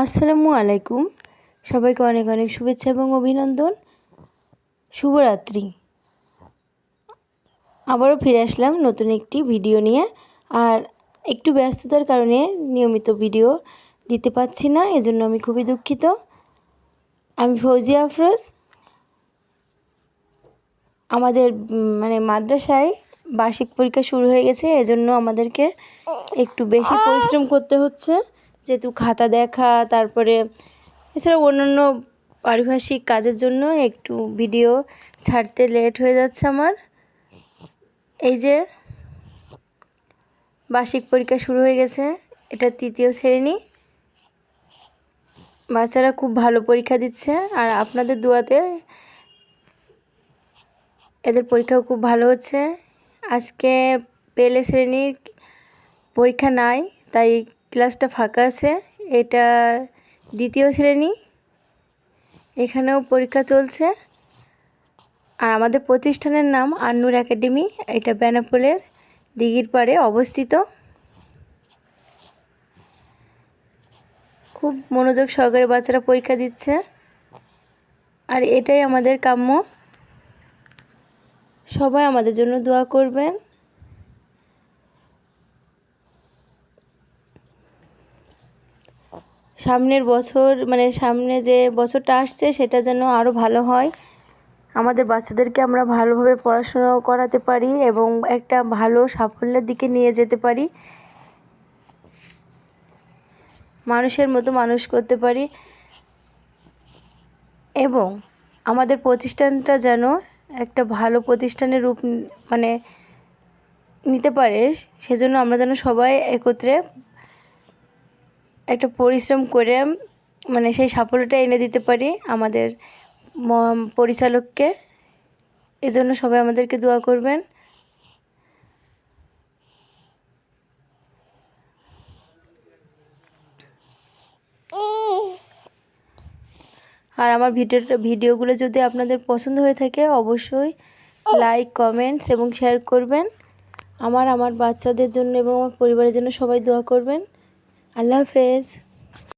আসসালামু আলাইকুম। সবাইকে অনেক অনেক শুভেচ্ছা এবং অভিনন্দন। শুভরাত্রি। আবারও ফিরে আসলাম নতুন একটি ভিডিও নিয়ে। আর একটু ব্যস্ততার কারণে নিয়মিত ভিডিও দিতে পারছি না, এজন্য আমি খুবই দুঃখিত। আমি ফৌজি আফরোজ। আমাদের মানে মাদ্রাসায় বার্ষিক পরীক্ষা শুরু হয়ে গেছে, এজন্য আমাদেরকে একটু বেশি পরিশ্রম করতে হচ্ছে। যেহেতু খাতা দেখা, তারপরে এছাড়া অন্যান্য পারিভাষিক কাজের জন্য একটু ভিডিও ছাড়তে লেট হয়ে যাচ্ছে আমার। এই যে বার্ষিক পরীক্ষা শুরু হয়ে গেছে, এটা তৃতীয় শ্রেণি। বাচ্চারা খুব ভালো পরীক্ষা দিচ্ছে আর আপনাদের দুয়াতে এদের পরীক্ষাও খুব ভালো হচ্ছে। আজকে পেলে শ্রেণির পরীক্ষা নাই, তাই ক্লাসটা ফাঁকা আছে, এটা দ্বিতীয় শ্রেণি, এখানেও পরীক্ষা চলছে। আর আমাদের প্রতিষ্ঠানের নাম আন্নুর একাডেমি, এটা বেনাপোলের দিঘির পাড়ে অবস্থিত। খুব মনোযোগ সহকারে বাচ্চারা পরীক্ষা দিচ্ছে। আর এটাই আমাদের কাম্য। সবাই আমাদের জন্য দোয়া করবেন। সামনের বছর মানে সামনে যে বছরটা আসছে সেটা যেন আরও ভালো হয়। আমাদের বাচ্চাদেরকে আমরা ভালোভাবে পড়াশুনো করাতে পারি এবং একটা ভালো সাফল্যের দিকে নিয়ে যেতে পারি। মানুষের মতো মানুষ করতে পারি। এবং আমাদের প্রতিষ্ঠানটা যেন একটা ভালো প্রতিষ্ঠানের রূপ মানে নিতে পারে, সেজন্য আমরা যেন সবাই একত্রে একটা পরিশ্রম করে মানে সেই সাফল্যটা এনে দিতে পারি আমাদের পরিচালককে। এজন্য সবাই আমাদেরকে দোয়া করবেন। আর আমার ভিডিওটা, ভিডিওগুলো যদি আপনাদের পছন্দ হয়ে থাকে, অবশ্যই লাইক, কমেন্টস এবং শেয়ার করবেন। আমার আমার বাচ্চাদের জন্য এবং আমার পরিবারের জন্য সবাই দোয়া করবেন। আল্লাহ হাফেজ